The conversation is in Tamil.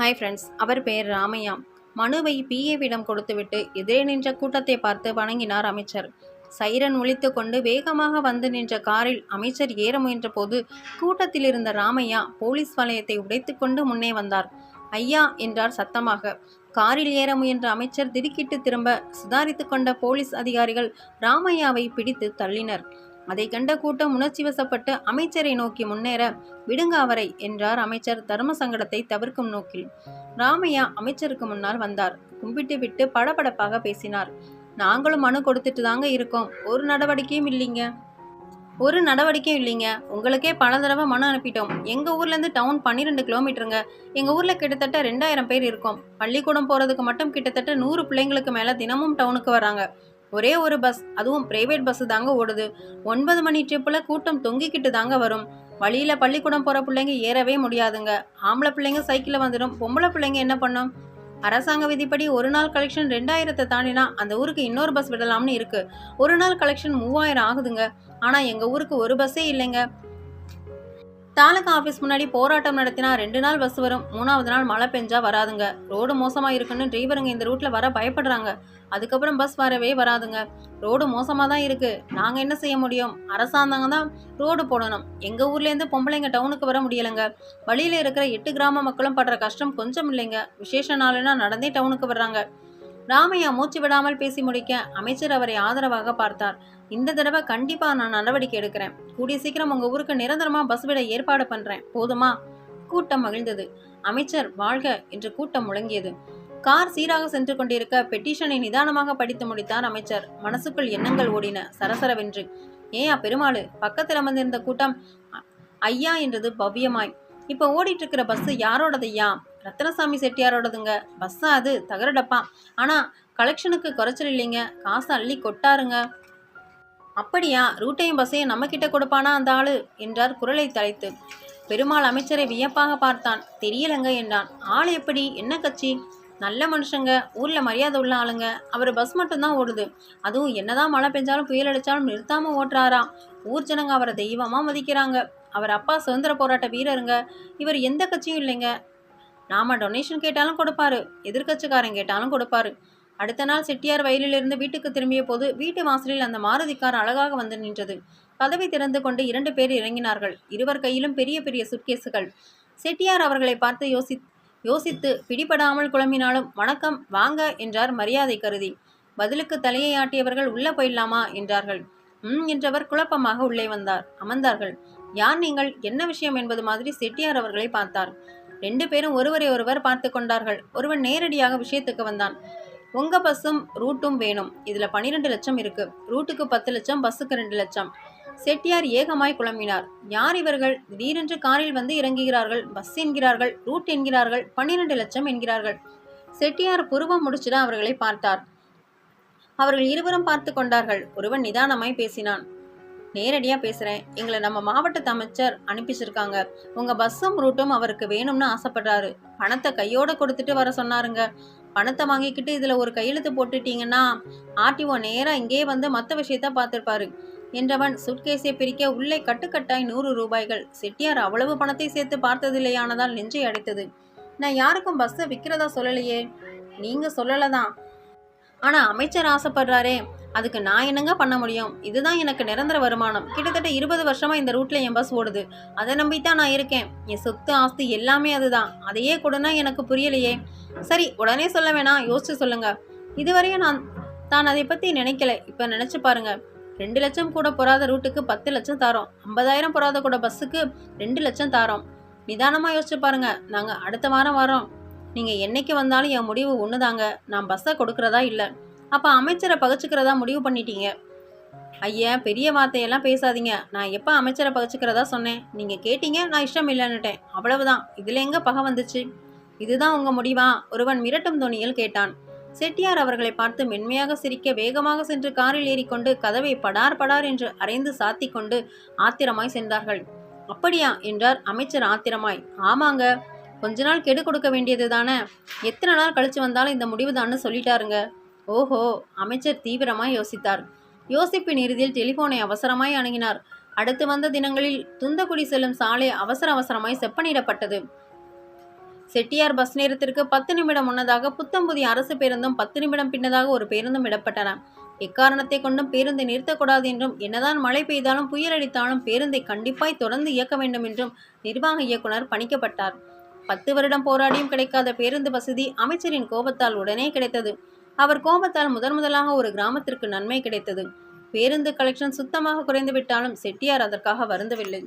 ஹாய் ஃப்ரெண்ட்ஸ் அவர் பெயர் ராமையா. மனுவை பிஏவிடம் கொடுத்துவிட்டு எதிரே நின்ற கூட்டத்தை பார்த்து வணங்கினார் அமைச்சர். சைரன் ஒழித்து கொண்டு வேகமாக வந்து நின்ற காரில் அமைச்சர் ஏற முயன்றபோது கூட்டத்தில் இருந்த ராமையா போலீஸ் வளையத்தை உடைத்துக்கொண்டு முன்னே வந்தார். ஐயா என்றார் சத்தமாக. காரில் ஏற முயன்ற அமைச்சர் திடுக்கிட்டு திரும்ப சுதாரித்து கொண்ட போலீஸ் அதிகாரிகள் ராமையாவை பிடித்து தள்ளினர். அதை கண்ட கூட்டம் உணர்ச்சி வசப்பட்டு அமைச்சரை நோக்கி முன்னேற விடுங்க அவரை என்றார் அமைச்சர் தர்ம சங்கடத்தை தவிர்க்கும் நோக்கில். ராமையா அமைச்சருக்கு முன்னால் வந்தார். கும்பிட்டு விட்டு படபடப்பாக பேசினார். நாங்களும் மனு கொடுத்துட்டு தாங்க இருக்கோம். ஒரு நடவடிக்கையும் இல்லைங்க. ஒரு நடவடிக்கையும் இல்லைங்க. உங்களுக்கே பல தடவை மனு அனுப்பிட்டோம். எங்கள் ஊர்லேருந்து டவுன் பன்னிரெண்டு கிலோமீட்டருங்க. எங்கள் ஊரில் கிட்டத்தட்ட ரெண்டாயிரம் பேர் இருக்கோம். பள்ளிக்கூடம் போகிறதுக்கு மட்டும் கிட்டத்தட்ட நூறு பிள்ளைங்களுக்கு மேலே தினமும் டவுனுக்கு வராங்க. ஒரே ஒரு பஸ் அதுவும் பிரைவேட் பஸ் தாங்க ஓடுது. ஒன்பது மணி ட்ரிப்பில் கூட்டம் தொங்கிக்கிட்டு தாங்க வரும். வழியில் பள்ளிக்கூடம் போகிற பிள்ளைங்க ஏறவே முடியாதுங்க. ஆம்பளை பிள்ளைங்க சைக்கிளில் வந்துடும். பொம்பளை பிள்ளைங்க என்ன பண்ணும்? அரசாங்க விதிப்படி ஒரு நாள் கலெக்ஷன் ரெண்டாயிரத்தை தாண்டினா அந்த ஊருக்கு இன்னொரு பஸ் விடலாம்னு இருக்கு. ஒரு நாள் கலெக்ஷன் மூவாயிரம் ஆகுதுங்க. ஆனால் எங்கள் ஊருக்கு ஒரு பஸ்ஸே இல்லைங்க. தாலுகா ஆஃபீஸ் முன்னாடி போராட்டம் நடத்தினா ரெண்டு நாள் பஸ் வரும். மூணாவது நாள் மழை பெஞ்சா வராதுங்க. ரோடு மோசமாக இருக்குன்னு டிரைவருங்க இந்த ரூட்டில் வர பயப்படுறாங்க. அதுக்கப்புறம் பஸ் வரவே வராதுங்க. ரோடு மோசமாக தான் இருக்குது நாங்கள் என்ன செய்ய முடியும்? அரசாங்கம் தான் ரோடு போடணும். எங்கள் ஊர்லேருந்து பொம்பளைங்க டவுனுக்கு வர முடியலைங்க. வழியில் இருக்கிற எட்டு கிராம மக்களும் படுற கஷ்டம் கொஞ்சம் இல்லைங்க. விசேஷ நாளுனா நடந்தே டவுனுக்கு வர்றாங்க. ராமையா மூச்சு விடாமல் பேசி முடிக்க அமைச்சர் அவரை ஆதரவாக பார்த்தார். இந்த தடவை கண்டிப்பா நான் நடவடிக்கை எடுக்கிறேன். கூடிய சீக்கிரம் உங்க ஊருக்கு நிரந்தரமா பஸ் விட ஏற்பாடு பண்றேன். போதுமா? கூட்டம் மகிழ்ந்தது. அமைச்சர் வாழ்க என்று கூட்டம் முழங்கியது. கார் சீராக சென்று கொண்டிருக்க பெட்டிஷனை நிதானமாக படித்து முடித்தார் அமைச்சர். மனசுக்குள் எண்ணங்கள் ஓடின. சரசரவென்று. ஏயா பெருமாளு பக்கத்தில் அமர்ந்திருந்த கூட்டம் ஐயா என்றது பவ்யமாய். இப்போ ஓடிட்டு இருக்கிற பஸ் யாரோடதையா ரத்னசாமி செட்டியாரோடதுங்க. பஸ்ஸா அது தகர டப்பா. ஆனால் கலெக்ஷனுக்கு குறைச்சல் இல்லைங்க. காசு அள்ளி கொட்டாருங்க. அப்படியா? ரூட்டையும் பஸ்ஸையும் நம்ம கிட்ட கொடுப்பானா அந்த ஆளு? என்றார் குரலை தலைத்து பெருமாள் அமைச்சரை வியப்பாக பார்த்தான். தெரியலங்க என்றான். ஆள் எப்படி? என்ன கட்சி? நல்ல மனுஷங்க. ஊரில் மரியாதை உள்ள ஆளுங்க. அவர் பஸ் மட்டும்தான் ஓடுது. அதுவும் என்னதான் மழை பெஞ்சாலும் புயல் அடித்தாலும் நிறுத்தாமல் ஓட்டுறாரா? ஊர் ஜனங்க அவரை தெய்வமாக மதிக்கிறாங்க. அவர் அப்பா சுதந்திர போராட்ட வீரருங்க. இவர் எந்த கட்சியும் இல்லைங்க. நாம டொனேஷன் கேட்டாலும் கொடுப்பாரு. எதிர்க்கட்சிக்காரன் கேட்டாலும் கொடுப்பாரு. அடுத்த நாள் செட்டியார் வயலிலிருந்து வீட்டுக்கு திரும்பிய போது வீட்டு வாசலில் அந்த மாருதி கார் அழகாக வந்து நின்றது. கதவை திறந்து கொண்டு இரண்டு பேர் இறங்கினார்கள். இருவர் கையிலும் பெரிய பெரிய சுட்கேஸுகள் செட்டியார் அவர்களை பார்த்து யோசி யோசித்து பிடிபடாமல் குழம்பினாலும் வணக்கம் வாங்க என்றார் மரியாதை கருதி. பதிலுக்கு தலையை ஆட்டியவர்கள் உள்ளே போயிடலாமா? என்றார்கள். ம் என்றவர் குழப்பமாக உள்ளே வந்தார் அமர்ந்தார்கள். யார் நீங்கள்? என்ன விஷயம்? என்பது மாதிரி செட்டியார் அவர்களை பார்த்தார். ரெண்டு பேரும் ஒருவரை ஒருவர் பார்த்து கொண்டார்கள். ஒருவன் நேரடியாக விஷயத்துக்கு வந்தான். உங்க பஸ்ஸும் ரூட்டும் வேணும். இதுல பன்னிரெண்டு லட்சம் இருக்கு. ரூட்டுக்கு பத்து லட்சம் பஸ்ஸுக்கு ரெண்டு லட்சம். செட்டியார் ஏகமாய் குழம்பினார். யார் இவர்கள்? திடீரென்று காரில் வந்து இறங்குகிறார்கள். பஸ் என்கிறார்கள். ரூட் என்கிறார்கள். பன்னிரண்டு லட்சம் என்கிறார்கள். செட்டியார் புருவம் முடிச்சிட அவர்களை பார்த்தார். அவர்கள் இருவரும் பார்த்து கொண்டார்கள். ஒருவன் நிதானமாய் பேசினான். நேரடியாக பேசுகிறேன் எங்களை நம்ம மாவட்டத்து அமைச்சர் அனுப்பிச்சிருக்காங்க. உங்கள் பஸ்ஸும் ரூட்டும் அவருக்கு வேணும்னு ஆசைப்படுறாரு. பணத்தை கையோட கொடுத்துட்டு வர சொன்னாருங்க. பணத்தை வாங்கிக்கிட்டு இதில் ஒரு கையெழுத்து போட்டுட்டீங்கன்னா ஆர்டிஓ நேராக இங்கே வந்து மற்ற விஷயத்த பார்த்துருப்பாரு. என்றவன் சுட்கேஸை பிரிக்க உள்ளே கட்டுக்கட்டாய் நூறு ரூபாய்கள். செட்டியார் அவ்வளவு பணத்தை சேர்த்து பார்த்ததில்லையானதால் நெஞ்சை அடைத்தது. நான் யாருக்கும் பஸ்ஸை விற்கிறதா சொல்லலையே. நீங்கள் சொல்லலை தான் ஆனால் அமைச்சர் ஆசைப்படுறாரே. அதுக்கு நான் என்னங்க பண்ண முடியும்? இதுதான் எனக்கு நிரந்தர வருமானம். கிட்டத்தட்ட இருபது வருஷமா இந்த ரூட்ல என் பஸ் ஓடுது. அதை நம்பித்தான் நான் இருக்கேன். என் சொத்து ஆஸ்தி எல்லாமே அதுதான். அதையே கொடுனா எனக்கு புரியலையே. சரி உடனே சொல்ல வேணாம். யோசிச்சு சொல்லுங்க. இதுவரையும் நான் தான் அதை பத்தி நினைக்கல. இப்ப நினைச்சு பாருங்க. ரெண்டு லட்சம் கூட பொறாத ரூட்டுக்கு பத்து லட்சம் தாரோம். ஐம்பதாயிரம் பொறாத கூட பஸ்ஸுக்கு ரெண்டு லட்சம் தாரோம். நிதானமாக யோசிச்சு பாருங்க. நாங்கள் அடுத்த வாரம் வரோம் நீங்கள் என்னைக்கு வந்தாலும் என் முடிவு ஒண்ணுதாங்க. நான் பஸ்ஸை கொடுக்குறதா இல்லை. அப்போ அமைச்சரை பகச்சுக்கிறதா முடிவு பண்ணிட்டீங்க? ஐயா பெரிய வார்த்தையெல்லாம் பேசாதீங்க. நான் எப்போ அமைச்சரை பகச்சுக்கிறதா சொன்னேன்? நீங்கள் கேட்டீங்க நான் இஷ்டம் இல்லைன்னுட்டேன் அவ்வளவுதான். இதில் எங்கே பகை வந்துச்சு? இதுதான் உங்கள் முடிவா? ஒருவன் மிரட்டும் துணியில் கேட்டான். செட்டியார் அவர்களை பார்த்து மென்மையாக சிரிக்க வேகமாக சென்று காரில் ஏறிக்கொண்டு கதவை படார் படார் என்று அரைந்து சாத்தி கொண்டு ஆத்திரமாய் சென்றார்கள். அப்படியா? என்றார் அமைச்சர் ஆத்திரமாய். ஆமாங்க. கொஞ்ச நாள் கெடு கொடுக்க வேண்டியது தானே எத்தனை நாள் கழிச்சு வந்தாலும் இந்த முடிவு தான்னு சொல்லிட்டாருங்க. ஓஹோ அமைச்சர் தீவிரமாய் யோசித்தார். யோசிப்பின் இறுதியில் டெலிபோனை அவசரமாய் அணுகினார். அடுத்து வந்த தினங்களில் துந்தக்குடி செல்லும் சாலை அவசர அவசரமாய் செப்பனிடப்பட்டது. செட்டியார் பஸ் நேரத்திற்கு பத்து நிமிடம் முன்னதாக புத்தம்புதி அரசு பேருந்தும் பத்து நிமிடம் பின்னதாக ஒரு பேருந்தும் இடப்பட்டன. எக்காரணத்தை கொண்டும் பேருந்தை நிறுத்தக்கூடாது என்றும் என்னதான் மழை பெய்தாலும் புயல் அடித்தாலும் பேருந்தை கண்டிப்பாய் தொடர்ந்து இயக்க வேண்டும் என்றும் நிர்வாக இயக்குனர் பணிக்கப்பட்டார். பத்து வருடம் போராடியும் கிடைக்காத பேருந்து வசதி அமைச்சரின் கோபத்தால் உடனே கிடைத்தது. அவர் கோபத்தால் முதன் முதலாக ஒரு கிராமத்திற்கு நன்மை கிடைத்தது. பேருந்து கலெக்ஷன் சுத்தமாக குறைந்துவிட்டாலும் செட்டியார் அதற்காக வருந்தவில்லை.